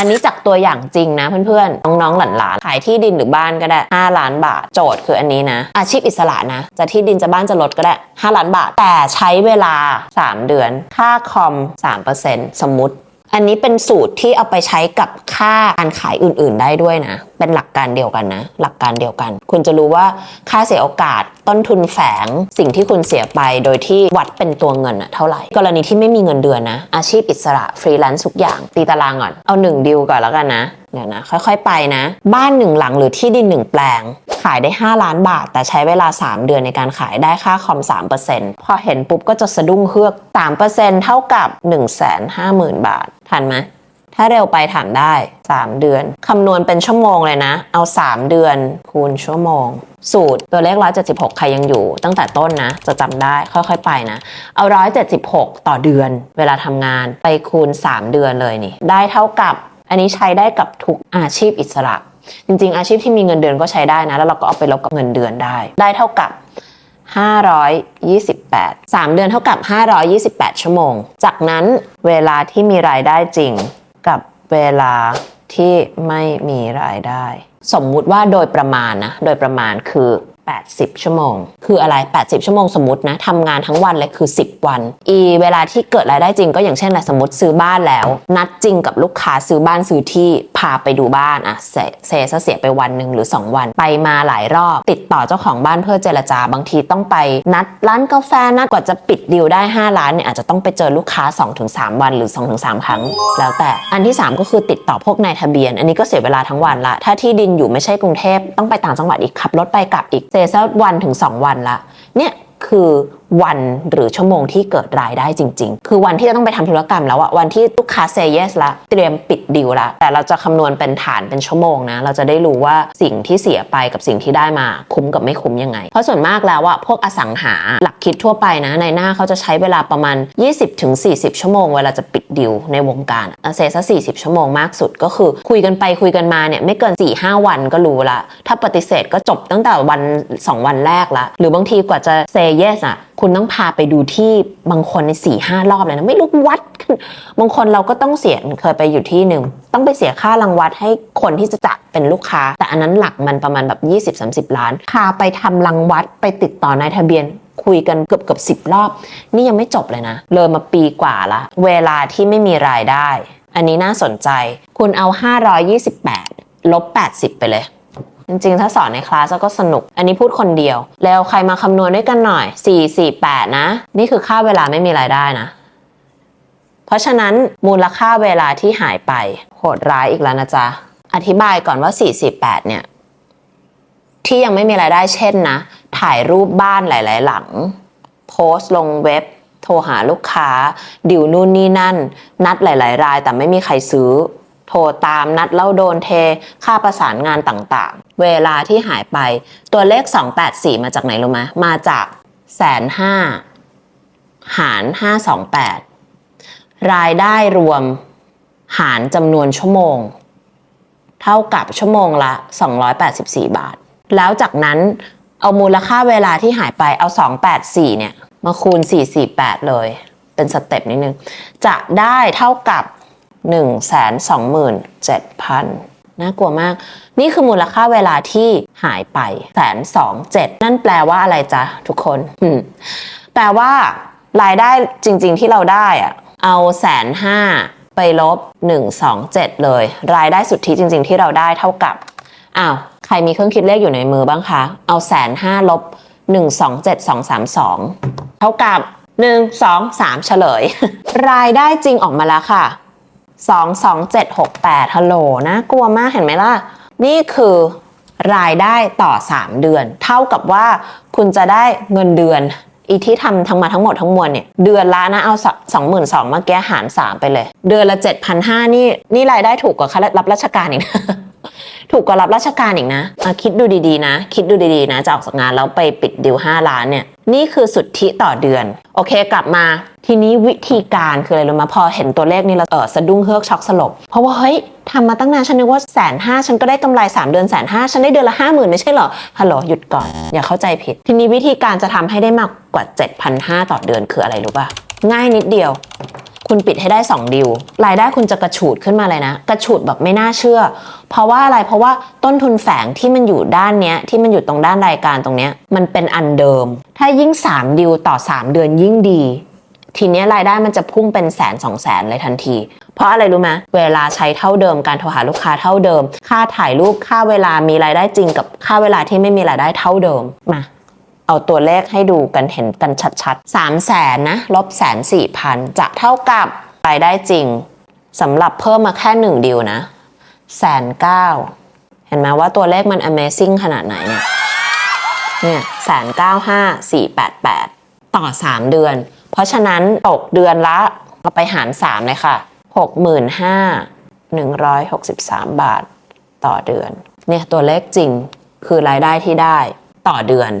อันนี้จากตัวอย่างจริงนะเพื่อนๆ น้องๆหลานๆ ขายที่ดินหรือบ้านก็ได้ 5 ล้านบาท โจทย์คืออันนี้นะ อาชีพอิสระนะ จะที่ดินจะบ้านจะรถก็ได้ 5 ล้านบาท แต่ใช้เวลา 3 เดือน ค่าคอม 3%สมมุติ อันนี้เป็นสูตรที่เอาไปใช้กับค่าการขายอื่นๆได้ด้วยนะ เป็นหลักการเดียวกันนะ หลักการเดียวกัน คุณจะรู้ว่าค่าเสียโอกาส ต้นทุนแฝง สิ่งที่คุณเสียไปโดยที่วัดเป็นตัวเงินอะเท่าไหร่ กรณีที่ไม่มีเงินเดือนนะ อาชีพอิสระฟรีแลนซ์ทุกอย่างตีตารางก่อน เอา1ดิวก่อนแล้วกันนะ เดี๋ยวนะค่อยๆไปนะ บ้านหนึ่งหลังหรือที่ดินหนึ่งแปลง ขายได้ 5 ล้านบาท แต่ใช้เวลา 3 เดือนในการขายได้ค่าคอม 3%พอเห็นปุ๊บก็จะสะดุ้งเฮือก 3%เท่ากับ 150,000 บาท ทันไหมถ้าเร็วไปถามได้ 3 เดือน คำนวณเป็นชั่วโมงเลยนะ เอา 3 เดือนคูณชั่วโมง สูตรตัวเลข 176 ใครยังอยู่ ตั้งแต่ต้นนะ จะจำได้ค่อยๆไปนะ เอา 176 ต่อเดือน เวลาทำงานไปคูณ 3 เดือนเลยนี่ ได้เท่ากับ อันนี้ใช้ได้กับทุกอาชีพอิสระ จริง ๆ อาชีพที่มีเงินเดือนก็ใช้ได้นะ แล้วเราก็เอาไปลบกับเงินเดือนได้ ได้เท่ากับ 528 3 เดือนเท่ากับ 528 ชั่วโมง จากนั้นเวลาที่มีรายได้จริงกับเวลาที่ไม่มีรายได้ สมมุติว่าโดยประมาณนะ โดยประมาณคือ 80 ชั่วโมง คืออะไร 80 ชั่วโมงสมมตินะทำงานทั้งวันเลยคือ 10 วัน อีเวลาที่เกิดรายได้จริงก็อย่างเช่นอะไรสมมติซื้อบ้านแล้ว นัดจริงกับลูกค้าซื้อบ้านซื้อที่พาไปดูบ้านอะเสเซเสียไปวันหนึ่งหรือ 2 วัน ไปมาหลายรอบ ติดต่อเจ้าของบ้านเพื่อเจรจาบางทีต้องไปนัดร้านกาแฟนัดกว่าจะปิดดีลได้ 5 ล้านเนี่ยอาจจะต้องไปเจอลูกค้า 2-3 วันหรือ 2-3 ครั้ง แล้วแต่อันที่ 3 ก็คือติดต่อพวกนายทะเบียน อันนี้ก็เสียเวลาทั้งวันละถ้าที่ดินอยู่ไม่ใช่กรุงเทพต้องไปต่างจังหวัดอีกขับรถไปกลับอีกเซซะวันถึง2วันละเนี่ยคือ วันหรือชั่วโมงที่เกิดรายได้จริง ๆ คือวันที่จะต้องไปทำธุรกรรมแล้วอะวันที่ลูกค้าเซเยสละเตรียมปิดดีลละแต่เราจะคำนวณเป็นฐานเป็นชั่วโมงนะ เราจะได้รู้ว่าสิ่งที่เสียไปกับสิ่งที่ได้มาคุ้มกับไม่คุ้มยังไง เพราะส่วนมากแล้วอะพวกอสังหาหลักคิดทั่วไปนะในหน้าเขาจะใช้เวลาประมาณ 20-40 ชั่วโมงเวลาจะปิดดีลในวงการเซซะ40 ชั่วโมงมากสุดก็คือคุยกันไปคุยกันมาเนี่ยไม่เกิน 4-5 วันก็รู้ละ ถ้าปฏิเสธก็จบตั้งแต่วัน 2 วันแรกละ หรือบางทีกว่าจะเซเยสอะคุณต้องพาไปดูที่บางคนใน4ี่ห้ารอบเลยนะไม่รู้วัด บางคนเราก็ต้องเสียเคยไปอยู่ที่หนึ่งต้องไปเสียค่ารังวัดให้คนที่จะจัดเป็นลูกค้า แต่อันนั้นหลักมันประมาณแบบ 20-30 ล้าน พาไปทำรังวัดไปติดต่อนายทะเบียนคุยกันเกือบเกือบสิบรอบ นี่ยังไม่จบเลยนะ เลยมาปีกว่าละ เวลาที่ไม่มีรายได้ อันนี้น่าสนใจ คุณเอา 528 ลบ 80 ไปเลย จริงๆ ถ้าสอนในคลาสก็สนุก อันนี้พูดคนเดียว แล้วใครมาคำนวณด้วยกันหน่อย 4 4 8 นะ นี่คือค่าเวลาไม่มีรายได้นะ เพราะฉะนั้นมูลค่าเวลาที่หายไปโหดร้ายอีกแล้วนะจ๊ะ อธิบายก่อนว่า 448 เนี่ย ที่ยังไม่มีรายได้เช่นนะ ถ่ายรูปบ้านหลาย ๆ หลัง โพสต์ลงเว็บ โทรหาลูกค้า ดิวนู่นนี่นั่น นัดหลาย ๆ รายแต่ไม่มีใครซื้อ โทรตามนัดแล้วโดนเท ค่าประสานงานต่างๆ เวลาที่หายไปตัวเลข 284 มาจากไหนรู้ไหมมาจากแสนห้าหาร 528 รายได้รวมหารจำนวนชั่วโมง เท่ากับชั่วโมงละ 284 บาท แล้วจากนั้นเอามูลค่าเวลาที่หายไปเอา 284 เนี่ย มาคูณ 448 เลย เป็นสเต็ปนิดนึง จะได้เท่ากับ 127,000น่ากลัวมาก นี่คือมูลค่าเวลาที่หายไปแสนสองเจ็ดนั่นแปลว่าอะไรจ๊ะทุกคนแปลว่ารายได้จริง ๆ ที่เราได้อะเอาแสนห้าไปลบ 127 เลย รายได้สุทธิจริง ๆ ที่เราได้เท่ากับอ้าวใครมีเครื่องคิดเลขอยู่ในมือบ้างคะ เอาแสนห้าลบ 127232 เท่ากับ 1 2 3 เฉลย รายได้จริงออกมาแล้วค่ะ 22768ฮัลโหลนะกลัวมากเห็นไหมล่ะ นี่คือรายได้ต่อ 3 เดือน เท่ากับว่าคุณจะได้เงินเดือน อีที่ทำทั้งมาทั้งหมดทั้งมวลเนี่ย เดือนละนะเอาสองหมื่นสองเมื่อกี้หาร 3 ไปเลย เดือนละ 7,500 นี่ นี่รายได้ถูกกว่าค่ารับราชการอีกนะถูกกว่ารับราชการอีกนะะคิดดูดีๆนะ คิดดูดีๆนะ จะออกจากงานแล้วไปปิดดิว 5 ล้านเนี่ย นี่คือสุทธิต่อเดือน โอเค กลับมา ทีนี้วิธีการคืออะไรรู้ไหมพอเห็นตัวเลขนี้เราเออสะดุ้งเฮือกช็อกสลบ เพราะว่าเฮ้ยทำมาตั้งนานฉันนึกว่าแสนห้าฉันก็ได้กำไร3เดือนแสนห้าฉันได้เดือนละห้าหมื่นไม่ใช่เหรอฮัลโหลหยุดก่อน อย่าเข้าใจผิด ทีนี้วิธีการจะทำให้ได้มากกว่า 7,500 ต่อเดือนคืออะไรรู้ป่ะง่ายนิดเดียว คุณปิดให้ได้ 2 ดิว รายได้คุณจะกระฉูดขึ้นมาเลยนะ กระฉูดแบบไม่น่าเชื่อ เพราะว่าอะไรเพราะว่าต้นทุนแฝงที่มันอยู่ด้านเนี้ยที่มันอยู่ตรงด้านรายการตรงเนี้ยมันเป็นอันเดิม ถ้ายิ่ง 3 ดิวต่อ 3 เดือนยิ่งดี ทีนี้รายได้มันจะพุ่งเป็นแสนสองแสนเลยทันที เพราะอะไรรู้ไหมเวลาใช้เท่าเดิมการโทรหาลูกค้าเท่าเดิม ค่าถ่ายรูปค่าเวลามีรายได้จริงกับค่าเวลาที่ไม่มีรายได้เท่าเดิมมาเอาตัวเลขให้ดูกันเห็นกันชัดๆ 3 0 0แสนนะลบแสนสี่พันจะเท่ากับรายได้จริงสำหรับเพิ่มมาแค่ 1ดิวนะแสนเก้าเห็นไหมว่าตัวเลขมัน Amazing ขนาดไหนเนี่ยเนี่ยแสนเก้าห้าสี่แปดแปดต่อ 3 เดือน เพราะฉะนั้นตกเดือนละเอาไปหาร 3 เลยค่ะ 65 163 บาทต่อเดือน เนี่ยตัวเลขจริงคือรายได้ที่ได้ต่อเดือน